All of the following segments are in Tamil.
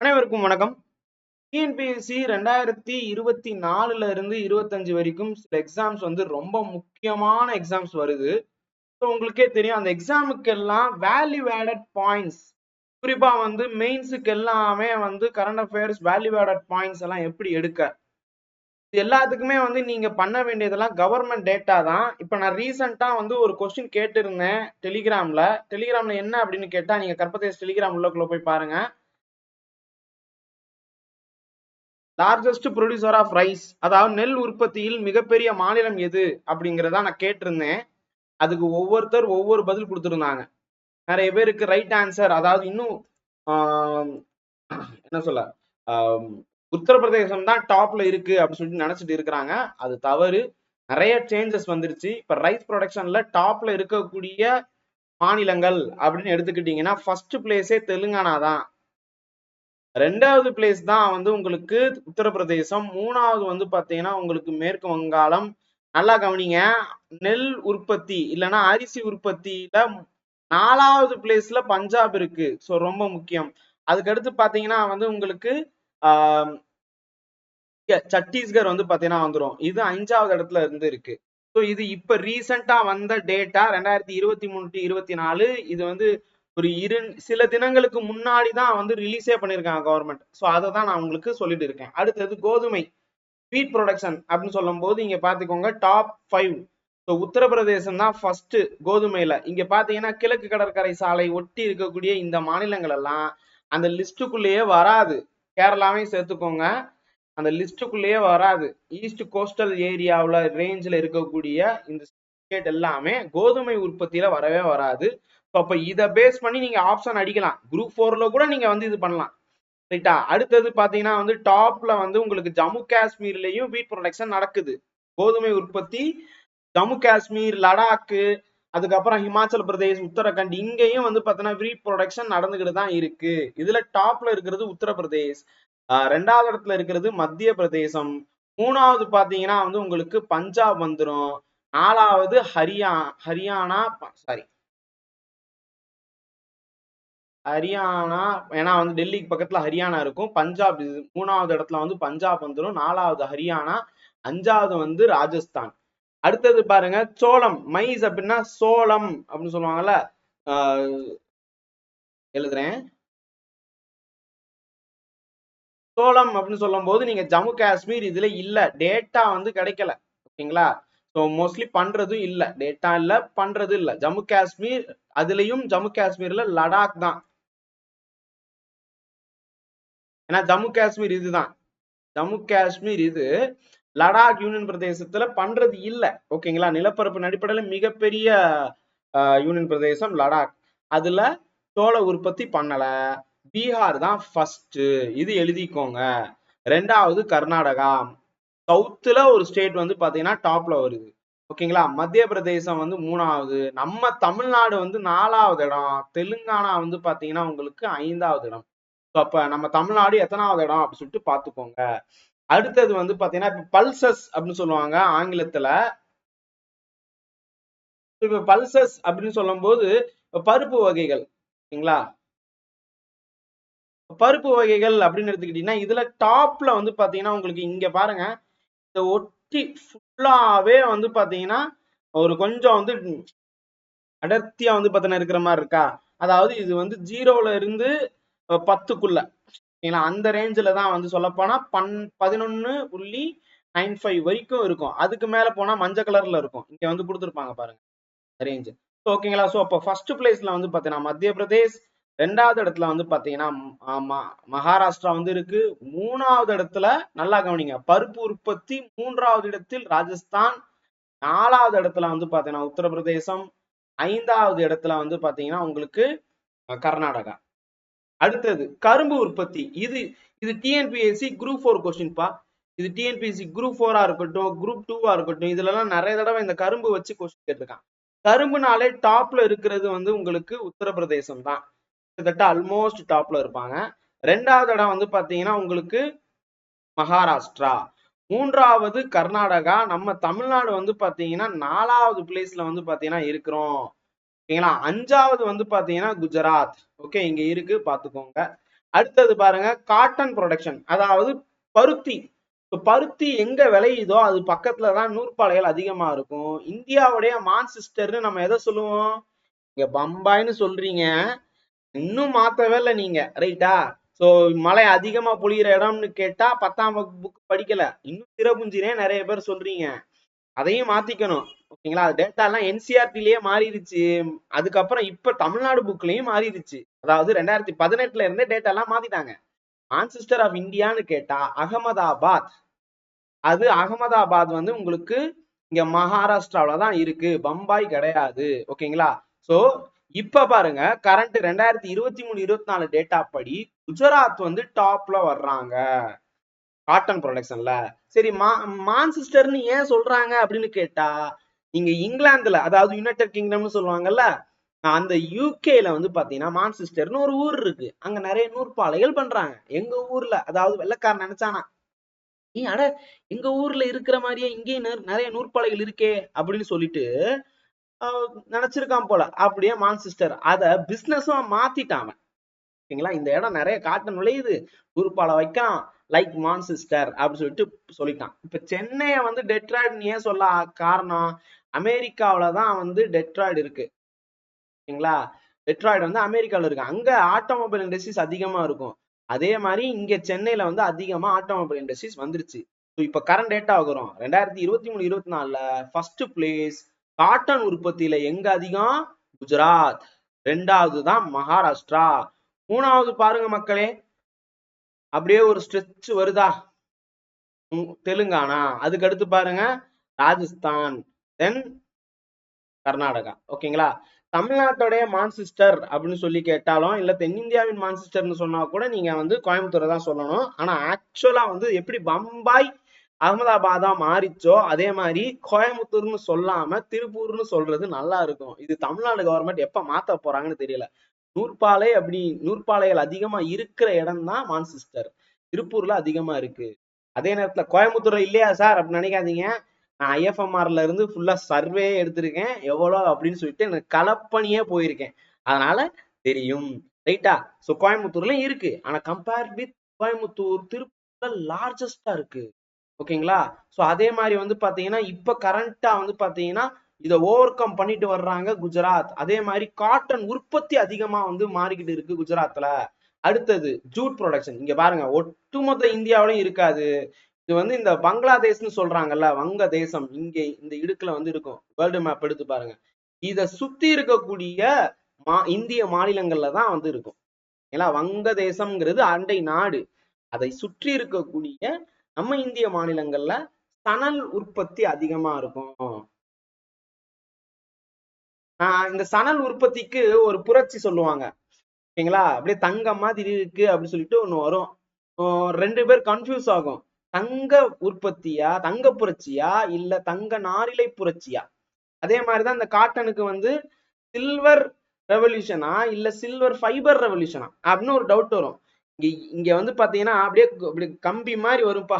அனைவருக்கும் வணக்கம். டிஎன்பிஎஸ்சி ரெண்டாயிரத்தி இருபத்தி நாலுல இருந்து இருபத்தஞ்சு வரைக்கும் சில எக்ஸாம்ஸ் வந்து ரொம்ப முக்கியமான எக்ஸாம்ஸ் வருது. ஸோ உங்களுக்கே தெரியும் அந்த எக்ஸாமுக்கு எல்லாம் வேல்யூ ஆடட் பாயிண்ட்ஸ் குறிப்பா வந்து மெயின்ஸுக்கு எல்லாமே வந்து current affairs value added points எல்லாம் எப்படி எடுக்க? இது எல்லாத்துக்குமே வந்து நீங்க பண்ண வேண்டியதெல்லாம் கவர்மெண்ட் டேட்டா தான். இப்போ நான் ரீசெண்டா வந்து ஒரு கொஸ்டின் கேட்டிருந்தேன் டெலிகிராம்ல டெலிகிராம்ல என்ன அப்படின்னு கேட்டா நீங்க கற்பதேஷ் டெலிகிராம் உள்ளக்குள்ள போய் பாருங்க. லார்ஜஸ்ட் ப்ரொடியூசர் ஆஃப் ரைஸ் அதாவது நெல் உற்பத்தியில் மிகப்பெரிய மாநிலம் எது அப்படிங்கிறத நான் கேட்டிருந்தேன். அதுக்கு ஒவ்வொருத்தர் ஒவ்வொரு பதில் கொடுத்துருந்தாங்க. நிறைய பேருக்கு ரைட் ஆன்சர் அதாவது இன்னும் என்ன சொல்ல உத்தரப்பிரதேசம் தான் டாப்ல இருக்கு அப்படின்னு சொல்லிட்டு நினைச்சிட்டு இருக்கிறாங்க. அது தவறு. நிறைய சேஞ்சஸ் வந்துருச்சு. இப்ப ரைஸ் ப்ரொடக்ஷன்ல டாப்ல இருக்கக்கூடிய மாநிலங்கள் அப்படின்னு எடுத்துக்கிட்டீங்கன்னா ஃபர்ஸ்ட் பிளேஸே தெலுங்கானா தான். ரெண்டாவது பிளேஸ் தான் வந்து உங்களுக்கு உத்தரப்பிரதேசம். மூணாவது வந்து பார்த்தீங்கன்னா உங்களுக்கு மேற்கு வங்காளம். நல்லா கவனிங்க. நெல் உற்பத்தி இல்லைன்னா அரிசி உற்பத்தியில நாலாவது பிளேஸ்ல பஞ்சாப் இருக்கு. ஸோ ரொம்ப முக்கியம். அதுக்கடுத்து பார்த்தீங்கன்னா வந்து உங்களுக்கு சத்தீஸ்கர் வந்து பார்த்தீங்கன்னா வந்துடும் இது அஞ்சாவது இடத்துல இருந்து இருக்கு. ஸோ இது இப்போ ரீசெண்டாக வந்த டேட்டா ரெண்டாயிரத்தி இருபத்தி மூணு டு இருபத்தி நாலு. இது வந்து ஒரு இரு சில தினங்களுக்கு முன்னாடி தான் வந்து ரிலீஸே பண்ணியிருக்காங்க கவர்மெண்ட் ஸோ அதை தான் நான் உங்களுக்கு சொல்லிட்டு இருக்கேன். அடுத்தது கோதுமை வீட் ப்ரொடக்ஷன் அப்படின்னு சொல்லும் போது இங்க பாத்துக்கோங்க டாப் ஃபைவ் ஸோ உத்தரப்பிரதேசம் தான் ஃபர்ஸ்ட் கோதுமையில. இங்க பாத்தீங்கன்னா கிழக்கு கடற்கரை சாலை ஒட்டி இருக்கக்கூடிய இந்த மாநிலங்கள் எல்லாம் அந்த லிஸ்டுக்குள்ளேயே வராது. கேரளாவையும் சேர்த்துக்கோங்க. அந்த லிஸ்ட்டுக்குள்ளேயே வராது. ஈஸ்ட் கோஸ்டல் ஏரியாவில் ரேஞ்சில் இருக்கக்கூடிய இந்த ஸ்டேட் எல்லாமே கோதுமை உற்பத்தியில வரவே வராது. ஸோ அப்ப இதை பேஸ் பண்ணி நீங்க ஆப்ஷன் அடிக்கலாம். குரூப் ஃபோரில் கூட நீங்க வந்து இது பண்ணலாம். ரைட்டா? அடுத்தது பாத்தீங்கன்னா வந்து டாப்ல வந்து உங்களுக்கு ஜம்மு காஷ்மீர்லயும் வீட் ப்ரொடக்ஷன் நடக்குது. கோதுமை உற்பத்தி ஜம்மு காஷ்மீர் லடாக்கு அதுக்கப்புறம் ஹிமாச்சல் பிரதேஷ் உத்தரகண்ட் இங்கேயும் வந்து பாத்தீங்கன்னா வீட் ப்ரொடக்ஷன் நடந்துகிட்டு தான் இருக்கு. இதுல டாப்ல இருக்கிறது உத்தரப்பிரதேஷ். ரெண்டாவது இடத்துல இருக்கிறது மத்திய பிரதேசம். மூணாவது பாத்தீங்கன்னா வந்து உங்களுக்கு பஞ்சாப் வந்துடும் நாலாவது ஹரியா ஹரியானா சாரி ஹரியானா ஏன்னா வந்து டெல்லிக்கு பக்கத்துல ஹரியானா இருக்கும். பஞ்சாப் இது மூணாவது இடத்துல வந்து பஞ்சாப் வந்துடும் நாலாவது ஹரியானா அஞ்சாவது வந்து ராஜஸ்தான். அடுத்தது பாருங்க சோளம். மைஸ் அப்படின்னா சோளம் அப்படின்னு சொல்லுவாங்கல்ல. ஆஹ் எழுதுறேன். சோளம் அப்படின்னு சொல்லும் போது நீங்க ஜம்மு காஷ்மீர் இதுல இல்ல. டேட்டா வந்து கிடைக்கல. ஓகேங்களா? ஸோ மோஸ்ட்லி பண்றதும் இல்ல. டேட்டா இல்ல பண்றது இல்ல. ஜம்மு காஷ்மீர் அதுலயும் ஜம்மு காஷ்மீர்ல லடாக் தான். ஏன்னா ஜம்மு காஷ்மீர் இதுதான். ஜம்மு காஷ்மீர் இது லடாக் யூனியன் பிரதேசத்துல பண்றது இல்ல. ஓகேங்களா? நிலப்பரப்பு அடிப்படையில மிகப்பெரிய யூனியன் பிரதேசம் லடாக். அதுல சோள உற்பத்தி பண்ணல. பீகார் தான் ஃபர்ஸ்ட் இது எழுதிக்கோங்க. ரெண்டாவது கர்நாடகா. சவுத்துல ஒரு ஸ்டேட் வந்து பாத்தீங்கன்னா டாப்ல வருது. ஓகேங்களா? மத்திய பிரதேசம் வந்து மூணாவது. நம்ம தமிழ்நாடு வந்து நாலாவது இடம். தெலுங்கானா வந்து பாத்தீங்கன்னா உங்களுக்கு ஐந்தாவது இடம். ஸோ அப்ப நம்ம தமிழ்நாடு எத்தனாவது இடம் அப்படின்னு சொல்லிட்டு பாத்துக்கோங்க அடுத்தது வந்து பாத்தீங்கன்னா இப்ப பல்சஸ் அப்படின்னு சொல்லுவாங்க ஆங்கிலத்துல. இப்ப பல்சஸ் அப்படின்னு சொல்லும்போது பருப்பு வகைகள் சரிங்களா? பருப்பு வகைகள் அப்படின்னு எடுத்துக்கிட்டீங்கன்னா இதுல டாப்ல வந்து பாத்தீங்கன்னா உங்களுக்கு இங்க பாருங்க. இந்த ஒட்டி ஃபுல்லாவே வந்து பாத்தீங்கன்னா ஒரு கொஞ்சம் வந்து அடர்த்தியா வந்து பாத்தீங்கன்னா இருக்கிற மாதிரி இருக்கா? அதாவது இது வந்து ஜீரோல இருந்து பத்துக்குள்ள. ஓகேங்களா அந்த ரேஞ்சில தான் வந்து சொல்லப்போனால் பன் பதினொன்னு புள்ளி நைன் ஃபைவ் வரைக்கும் இருக்கும். அதுக்கு மேல போனா மஞ்சள் கலர்ல இருக்கும். இங்க வந்து கொடுத்துருப்பாங்க பாருங்க ரேஞ்ச் ஓகேங்களா ஸோ அப்போ ஃபர்ஸ்ட் பிளேஸ்ல வந்து பாத்தீங்கன்னா மத்திய பிரதேஷ் ரெண்டாவது இடத்துல வந்து பாத்தீங்கன்னா மகாராஷ்டிரா வந்து இருக்கு. மூணாவது இடத்துல நல்லா கவனிங்க பருப்பு உற்பத்தி மூன்றாவது இடத்தில் ராஜஸ்தான். நாலாவது இடத்துல வந்து பாத்தீங்கன்னா உத்தரப்பிரதேசம். ஐந்தாவது இடத்துல வந்து பாத்தீங்கன்னா உங்களுக்கு கர்நாடகா. அடுத்தது கரும்பு உற்பத்தி. இது இது டிஎன்பிஎஸ்சி குரூப் ஃபோர் கொஸ்டின்ப்பா இது டிஎன்பிஎஸ்சி குரூப் ஃபோரா இருக்கட்டும் குரூப் டூவா இருக்கட்டும் இதுல எல்லாம் நிறைய தடவை இந்த கரும்பு வச்சு கொஸ்டின் கேட்டிருக்கான். கரும்புனாலே டாப்ல இருக்கிறது வந்து உங்களுக்கு உத்தரப்பிரதேசம் தான். கிட்டத்தட்ட ஆல்மோஸ்ட் டாப்ல இருப்பாங்க. ரெண்டாவது இடம் வந்து பாத்தீங்கன்னா உங்களுக்கு மகாராஷ்டிரா. மூன்றாவது கர்நாடகா. நம்ம தமிழ்நாடு வந்து பாத்தீங்கன்னா நாலாவது பிளேஸ்ல வந்து பாத்தீங்கன்னா இருக்கிறோம். ஓகேங்களா? அஞ்சாவது வந்து பாத்தீங்கன்னா குஜராத். ஓகே இங்க இருக்கு பாத்துக்கோங்க. அடுத்தது பாருங்க காட்டன் ப்ரொடக்ஷன் அதாவது பருத்தி. பருத்தி எங்க விளையுதோ அது பக்கத்துல தான் நூற்பாலைகள் அதிகமா இருக்கும். இந்தியாவுடைய மான்சிஸ்டர்னு நம்ம எதை சொல்லுவோம்? இங்க பம்பாய்னு சொல்றீங்க. இன்னும் மாத்தவே இல்லை நீங்க. ரைட்டா? சோ மழை அதிகமா பொழியிற இடம்னு கேட்டா பத்தாம் புக் படிக்கல. இன்னும் சிறப்புஞ்சினே நிறைய பேர் சொல்றீங்க. அதையும் மாத்திக்கணும். ஓகேங்களா? டேட்டா எல்லாம் என்சிஆர்டிலேயே மாறிடுச்சு. அதுக்கப்புறம் இப்ப தமிழ்நாடு புக்லயும் மாறிடுச்சு. அதாவது ரெண்டாயிரத்தி பதினெட்டுல இருந்தே டேட்டா எல்லாம் மாத்திட்டாங்க. ஆன்சிஸ்டர் ஆஃப் இந்தியான்னு கேட்டா அகமதாபாத். அது அகமதாபாத் வந்து உங்களுக்கு இங்க மகாராஷ்டிராவில தான் இருக்கு. பம்பாய் கிடையாது. ஓகேங்களா? சோ இப்ப பாருங்க கரண்ட் ரெண்டாயிரத்தி இருபத்தி மூணு இருபத்தி நாலு டேட்டா படி குஜராத் வந்து டாப்ல வர்றாங்க. காட்டன் ப்ரொடக்ஷன்ல சரி மா மான்சிஸ்டர்னு ஏன் சொல்றாங்க அப்படின்னு கேட்டா நீங்க இங்கிலாந்துல அதாவது யுனைடெட் கிங்டம்னு சொல்லுவாங்கல்ல அந்த யூகேல வந்து பாத்தீங்கன்னா மான்செஸ்டர்னு ஒரு ஊர் இருக்கு. அங்க நிறைய நூற்பாலைகள் பண்றாங்க. எங்க ஊர்ல அதாவது வெள்ளக்காரன் நினைச்சானா நீ அட எங்க ஊர்ல இருக்கிற மாதிரியே இங்கேயும் நிறைய நூற்பாலைகள் இருக்கே அப்படின்னு சொல்லிட்டு நினைச்சிருக்கான் போல. அப்படியே மான்செஸ்டர் அத பிசினஸும் மாத்திட்டான் சரிங்களா? ஓகேங்களா இந்த இடம் நிறைய காட்டன் நுழையுது. நூற்பாலை வைக்கலாம் லைக் மான்சிஸ்டர் அப்படின்னு சொல்லிட்டு சொல்லிட்டான். இப்ப சென்னையை வந்து டெட்ராய்டு ஏன் சொல்ல காரணம்? அமெரிக்காவில தான் வந்து டெட்ராய்டு இருக்கு. ஓகேங்களா டெட்ராய்டு வந்து அமெரிக்கால இருக்கு. அங்க ஆட்டோமொபைல் இண்டஸ்ட்ரீஸ் அதிகமா இருக்கும். அதே மாதிரி இங்க சென்னையில வந்து அதிகமா ஆட்டோமொபைல் இண்டஸ்ட்ரீஸ் வந்துருச்சு. So, இப்ப கரண்ட் டேட்டா ஆகுறோம் ரெண்டாயிரத்தி இருபத்தி மூணு இருபத்தி நாலுல ஃபர்ஸ்ட் பிளேஸ் காட்டன் உற்பத்தியில எங்க அதிகம்? குஜராத். ரெண்டாவது தான் மகாராஷ்டிரா. மூணாவது பாருங்க மக்களே அப்படியே ஒரு ஸ்ட்ரெச் வருதா? உம், தெலுங்கானா? அதுக்கு அடுத்து பாருங்க ராஜஸ்தான் தென் கர்நாடகா. ஓகேங்களா? தமிழ்நாட்டுடைய மான்சிஸ்டர் அப்படின்னு சொல்லி கேட்டாலும் இல்ல தென்னிந்தியாவின் மான்சிஸ்டர்னு சொன்னா கூட நீங்க வந்து கோயம்புத்தூரை தான் சொல்லணும். ஆனா ஆக்சுவலா வந்து எப்படி பம்பாய் அகமதாபாதா மாறிச்சோ அதே மாதிரி கோயம்புத்தூர்னு சொல்லாம திருப்பூர்னு சொல்றது நல்லா இருக்கும். இது தமிழ்நாடு கவர்மெண்ட் எப்ப மாத்த போறாங்கன்னு தெரியல. நூற்பாலை அப்படி நூற்பாலைகள் அதிகமா இருக்கிற இடம் தான் மான்சிஸ்டர். திருப்பூர்ல அதிகமா இருக்கு. அதே நேரத்துல கோயம்புத்தூர்ல இல்லையா சார் அப்படின்னு நினைக்காதீங்க. நான் ஐஎஃப்எம்ஆர்ல இருந்து ஃபுல்லா சர்வே எடுத்திருக்கேன். எவ்வளவு அப்படின்னு சொல்லிட்டு எனக்கு கலப்பணியே போயிருக்கேன். அதனால தெரியும். ரைட்டா சோ கோயம்புத்தூர்ல இருக்கு. ஆனா கம்பேர் வித் கோயம்புத்தூர் திருப்பூர்ல லார்ஜஸ்டா இருக்கு. ஓகேங்களா சோ அதே மாதிரி வந்து பாத்தீங்கன்னா இப்ப கரண்டா வந்து பாத்தீங்கன்னா இத ஓவர் கம் பண்ணிட்டு வர்றாங்க குஜராத். அதே மாதிரி காட்டன் உற்பத்தி அதிகமா வந்து மாறிக்கிட்டு இருக்கு குஜராத்ல. அடுத்தது ஜூட் ப்ரொடக்ஷன் இங்க பாருங்க ஒட்டுமொத்த இந்தியாவிலும் இருக்காது. இது வந்து இந்த பங்களாதேஷ்னு சொல்றாங்கல்ல வங்க தேசம் இங்கே இந்த இடுக்குல வந்து இருக்கும். வேர்ல்டு மேப் எடுத்து பாருங்க. இதை சுத்தி இருக்கக்கூடிய மா இந்திய மாநிலங்கள்ல தான் வந்து இருக்கும். ஏன்னா வங்க தேசம்ங்கிறது அண்டை நாடு. அதை சுற்றி இருக்கக்கூடிய நம்ம இந்திய மாநிலங்கள்ல சணல் உற்பத்தி அதிகமா இருக்கும். இந்த சணல் உற்பத்திக்கு ஒரு புரட்சி சொல்லுவாங்க. ஓகேங்களா? அப்படியே தங்கம் மாதிரி இருக்கு அப்படின்னு சொல்லிட்டு ஒன்று வரும். ரெண்டு பேர் கன்ஃபியூஸ் ஆகும். தங்க உற்பத்தியா தங்க புரட்சியா இல்ல தங்க நாரிலை புரட்சியா? அதே மாதிரிதான் இந்த காட்டனுக்கு வந்து சில்வர் ரெவல்யூஷனா இல்ல சில்வர் ஃபைபர் ரெவல்யூஷனா அப்படின்னு ஒரு டவுட் வரும். இங்க இங்க வந்து பாத்தீங்கன்னா அப்படியே இப்படி கம்பி மாதிரி வரும்பா.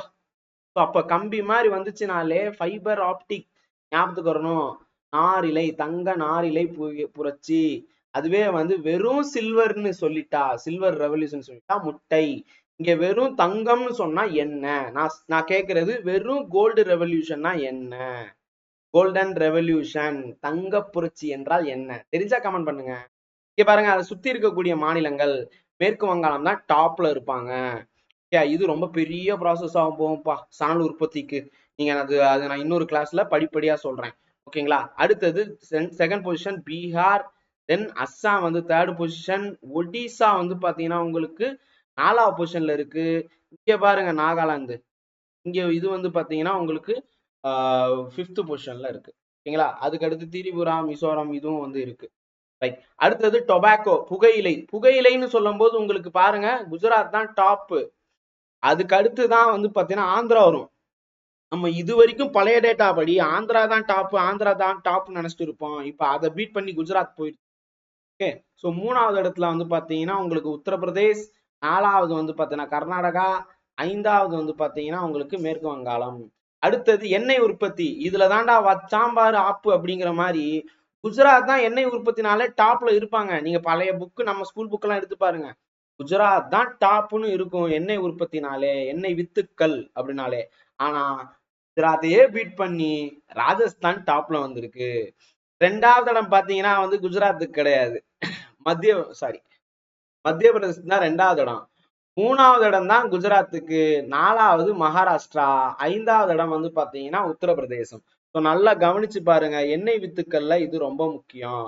அப்ப கம்பி மாதிரி வந்துச்சுனாலே ஃபைபர் ஆப்டிக் ஞாபகத்துக்கு வரணும். நாரிலை தங்க நாரிழை பு- புரட்சி. அதுவே வந்து வெறும் சில்வர்னு சொல்லிட்டா சில்வர் ரெவல்யூஷன் சொல்லிட்டா முட்டை. இங்க வெறும் தங்கம்னு சொன்னா என்ன? நான் நான் கேக்குறது வெறும் கோல்டு ரெவல்யூஷன்னா என்ன? கோல்டன் ரெவல்யூஷன் தங்க புரட்சி என்றால் என்ன? தெரிஞ்சா கமெண்ட் பண்ணுங்க. இங்க பாருங்க அதை சுத்தி இருக்கக்கூடிய மாநிலங்கள் மேற்கு வங்காளம் தான் டாப்ல இருப்பாங்க. இது ரொம்ப பெரிய ப்ராசஸ் ஆகும் போகும்பா சணல் உற்பத்திக்கு. நீங்க அது அது நான் இன்னொரு கிளாஸ்ல படிப்படியா சொல்றேன். ஓகேங்களா? அடுத்தது second position Bihar then Assam வந்து தேர்டு பொசிஷன் ஒடிசா வந்து பார்த்தீங்கன்னா உங்களுக்கு நாலாவது பொசிஷன்ல இருக்கு. இங்கே பாருங்க நாகாலாந்து. இங்கே இது வந்து பார்த்தீங்கன்னா உங்களுக்கு ஃபிஃப்த்து பொசிஷன்ல இருக்கு. ஓகேங்களா? அதுக்கு அடுத்து திரிபுரா மிசோரம் இதுவும் வந்து இருக்கு. ரைட் அடுத்தது டொபாக்கோ புகையிலை. புகையிலைன்னு சொல்லும்போது உங்களுக்கு பாருங்க குஜராத் தான் டாப்பு அதுக்கு அடுத்து தான் வந்து பார்த்தீங்கன்னா ஆந்திரா வரும். நம்ம இது வரைக்கும் பழைய டேட்டா படி ஆந்திரா தான் டாப் ஆந்திரா தான் டாப்னு நினைச்சிட்டு இருப்போம். இப்ப அதை பீட் பண்ணி குஜராத் போயிடுச்சு. ஓகே ஸோ மூணாவது இடத்துல வந்து பாத்தீங்கன்னா உங்களுக்கு உத்தரப்பிரதேஷ் நாலாவது வந்து பாத்தீங்கன்னா கர்நாடகா ஐந்தாவது வந்து பாத்தீங்கன்னா உங்களுக்கு மேற்கு வங்காளம். அடுத்தது எண்ணெய் உற்பத்தி. இதுல தாண்டா வச்சாம்பாரு ஆப்பு அப்படிங்கிற மாதிரி குஜராத் தான் எண்ணெய் உற்பத்தினாலே டாப்ல இருப்பாங்க. நீங்க பழைய புக்கு நம்ம ஸ்கூல் புக் எல்லாம் எடுத்து பாருங்க. குஜராத் தான் டாப்னு இருக்கும் எண்ணெய் உற்பத்தினாலே எண்ணெய் வித்துக்கள் அப்படின்னாலே. ஆனா குஜராத்தையே பீட் பண்ணி ராஜஸ்தான் டாப்ல வந்திருக்கு. ரெண்டாவது இடம் பாத்தீங்கன்னா வந்து குஜராத்துக்கு கிடையாது. மத்திய சாரி மத்திய பிரதேசம் தான் ரெண்டாவது இடம். மூணாவது இடம் தான் குஜராத்துக்கு. நாலாவது மகாராஷ்டிரா. ஐந்தாவது இடம் வந்து பாத்தீங்கன்னா உத்தரப்பிரதேசம். ஸோ நல்லா கவனிச்சு பாருங்க. எண்ணெய் வித்துக்கள்ல இது ரொம்ப முக்கியம்.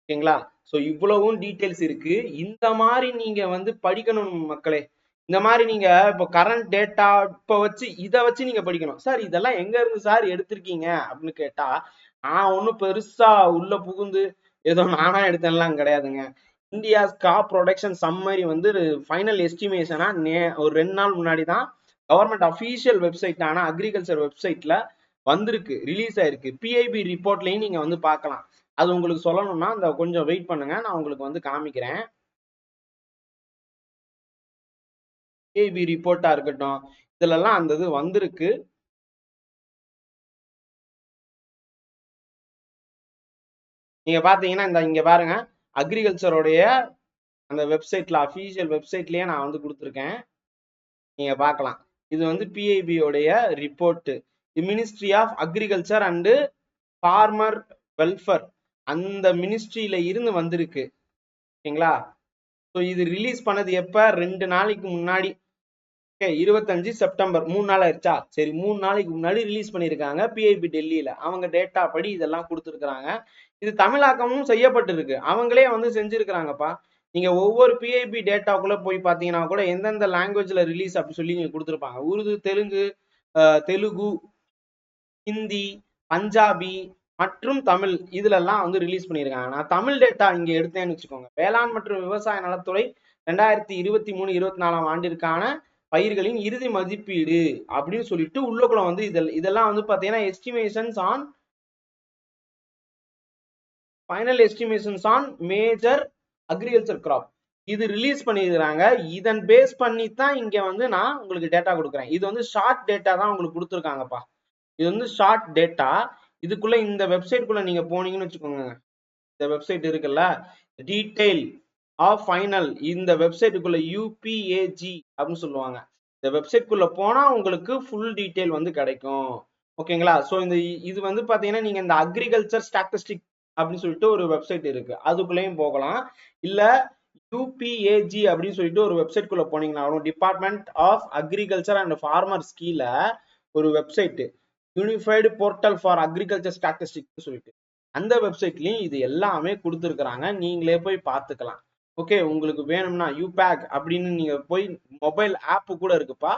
ஓகேங்களா? ஸோ இவ்வளவும் டீட்டெயில்ஸ் இருக்கு. இந்த மாதிரி நீங்க வந்து படிக்கணும் மக்களே. இந்த மாதிரி நீங்க இப்போ கரண்ட் டேட்டா இப்ப வச்சு இதை வச்சு நீங்க படிக்கணும். சார் இதெல்லாம் எங்க இருந்து சார் எடுத்திருக்கீங்க? அப்படின்னு கேட்டா நான் ஒன்றும் பெருசா உள்ள புகுந்து ஏதோ நானா எடுத்தேன்லாம் கிடையாதுங்க. இந்தியா கா ப்ரொடக்ஷன் சம்மரி வந்து ஃபைனல் எஸ்டிமேஷனா நே ஒரு ரெண்டு நாள் முன்னாடி தான் கவர்மெண்ட் அஃபீஷியல் வெப்சைட்டான அக்ரிகல்ச்சர் வெப்சைட்ல வந்திருக்கு ரிலீஸ் ஆயிருக்கு. பிஐபி ரிப்போர்ட்லையும் நீங்க வந்து பார்க்கலாம். அது உங்களுக்கு சொல்லணும்னா அந்த கொஞ்சம் வெயிட் பண்ணுங்க. நான் உங்களுக்கு வந்து காமிக்கிறேன். பிஐபி ரிப்போர்ட்டா இருக்கட்டும் இதுலலாம் அந்த இது வந்திருக்கு. நீங்க பாத்தீங்கன்னா இந்த இங்க பாருங்க. அக்ரிகல்ச்சருடைய அந்த வெப்சைட்ல அஃபீஷியல் வெப்சைட்லயே நான் வந்து கொடுத்துருக்கேன். நீங்க பார்க்கலாம் இது வந்து பிஐபியோடைய உடைய report ministry of agriculture and farmer welfare அந்த மினிஸ்ட்ரியில இருந்து வந்திருக்கு. ஓகேங்களா? ஸோ இது ரிலீஸ் பண்ணது எப்ப? ரெண்டு நாளைக்கு முன்னாடி. இருபத்தஞ்சு செப்டம்பர் மூணு நாள் ஆயிடுச்சா சரி மூணு நாளைக்கு முன்னாடி ரிலீஸ் பண்ணியிருக்காங்க பிஐபி டெல்லியில. அவங்க டேட்டா படி இதெல்லாம் கொடுத்துருக்குறாங்க. இது தமிழாக்கமும் செய்யப்பட்டிருக்கு. அவங்களே வந்து செஞ்சிருக்கிறாங்கப்பா. நீங்க ஒவ்வொரு பிஐபி டேட்டாக்குள்ள போய் பாத்தீங்கன்னா கூட எந்தெந்த லாங்குவேஜ்ல ரிலீஸ் அப்படி சொல்லி நீங்க கொடுத்துருப்பாங்க. உருது தெலுங்கு தெலுங்கு ஹிந்தி பஞ்சாபி மற்றும் தமிழ் இதுல எல்லாம் வந்து ரிலீஸ் பண்ணியிருக்காங்க நான் தமிழ் டேட்டா இங்க எடுத்தேன்னு வச்சுக்கோங்க. வேளாண் மற்றும் விவசாய நலத்துறை ரெண்டாயிரத்தி இருபத்தி மூணு இருபத்தி நாலாம் ஆண்டிற்கான பயிர்களின் இறுதி மதிப்பீடு அப்படின்னு சொல்லிட்டு உள்ளக்குள்ள வந்து இதெல் இதெல்லாம் வந்து பாத்தீங்கன்னா estimations on final estimations on major agriculture crop இது ரிலீஸ் பண்ணியிருக்கிறாங்க இதன் பேஸ் பண்ணி தான் இங்க வந்து நான் உங்களுக்கு டேட்டா கொடுக்குறேன். இது வந்து ஷார்ட் டேட்டா தான் உங்களுக்கு கொடுத்துருக்காங்கப்பா. இது வந்து ஷார்ட் டேட்டா இதுக்குள்ள இந்த வெப்சைட்குள்ள நீங்க போனீங்கன்னு வச்சுக்கோங்க. இந்த வெப்சைட் இருக்குல்ல. டீடைல் ஆஃப் ஃபைனல் இந்த வெப்சைட்டுக்குள்ள யூபிஏஜி அப்படின்னு சொல்லுவாங்க. இந்த வெப்சைட்குள்ள போனா உங்களுக்கு ஃபுல் டீட்டெயில் வந்து கிடைக்கும். ஓகேங்களா ஸோ இந்த இது வந்து பார்த்தீங்கன்னா நீங்க இந்த அக்ரிகல்ச்சர் ஸ்டாட்டிஸ்டிக் அப்படின்னு சொல்லிட்டு ஒரு வெப்சைட் இருக்கு. அதுக்குள்ளேயும் போகலாம். இல்ல யூபிஏஜி அப்படின்னு சொல்லிட்டு ஒரு வெப்சைட்குள்ள போனீங்கன்னா department of agriculture and farmers கீழே ஒரு website unified portal for agriculture ஸ்டாட்டிஸ்டிக்னு சொல்லிட்டு. அந்த வெப்சைட்லயும் இது எல்லாமே கொடுத்துருக்குறாங்க. நீங்களே போய் பார்த்துக்கலாம். ஓகே உங்களுக்கு வேணும்னா யூபேக் அப்படின்னு நீங்க போய் மொபைல் ஆப்பு கூட இருக்குப்பா.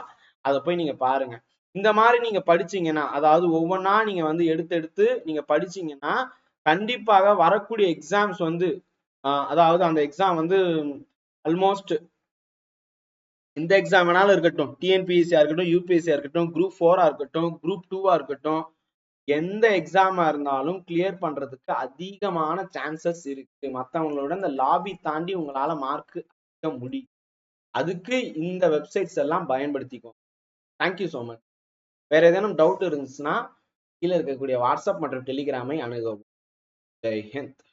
அதை போய் நீங்க பாருங்க. இந்த மாதிரி நீங்க படிச்சீங்கன்னா அதாவது ஒவ்வொன்றா நீங்க வந்து எடுத்து எடுத்து நீங்க படிச்சீங்கன்னா கண்டிப்பாக வரக்கூடிய எக்ஸாம்ஸ் வந்து அதாவது அந்த எக்ஸாம் வந்து ஆல்மோஸ்ட் இந்த எக்ஸாம் வேணாலும் இருக்கட்டும். டிஎன்பிஎஸ்சியா இருக்கட்டும் யூபிஎஸ்சியா இருக்கட்டும் குரூப் ஃபோரா இருக்கட்டும் குரூப் டூவா இருக்கட்டும் எந்த எக்ஸாமா இருந்தாலும் கிளியர் பண்றதுக்கு அதிகமான சான்சஸ் இருக்கு. மற்றவங்களோட இந்த லாபி தாண்டி உங்களால மார்க் அடிக்க முடியும். அதுக்கு இந்த வெப்சைட்ஸ் எல்லாம் பயன்படுத்திக்கும் தேங்க்யூ ஸோ மச் வேற ஏதேனும் டவுட் இருந்துச்சுன்னா கீழே இருக்கக்கூடிய வாட்ஸ்அப் மற்றும் டெலிகிராமை அணுகவும். ஜெய் ஹிந்த்.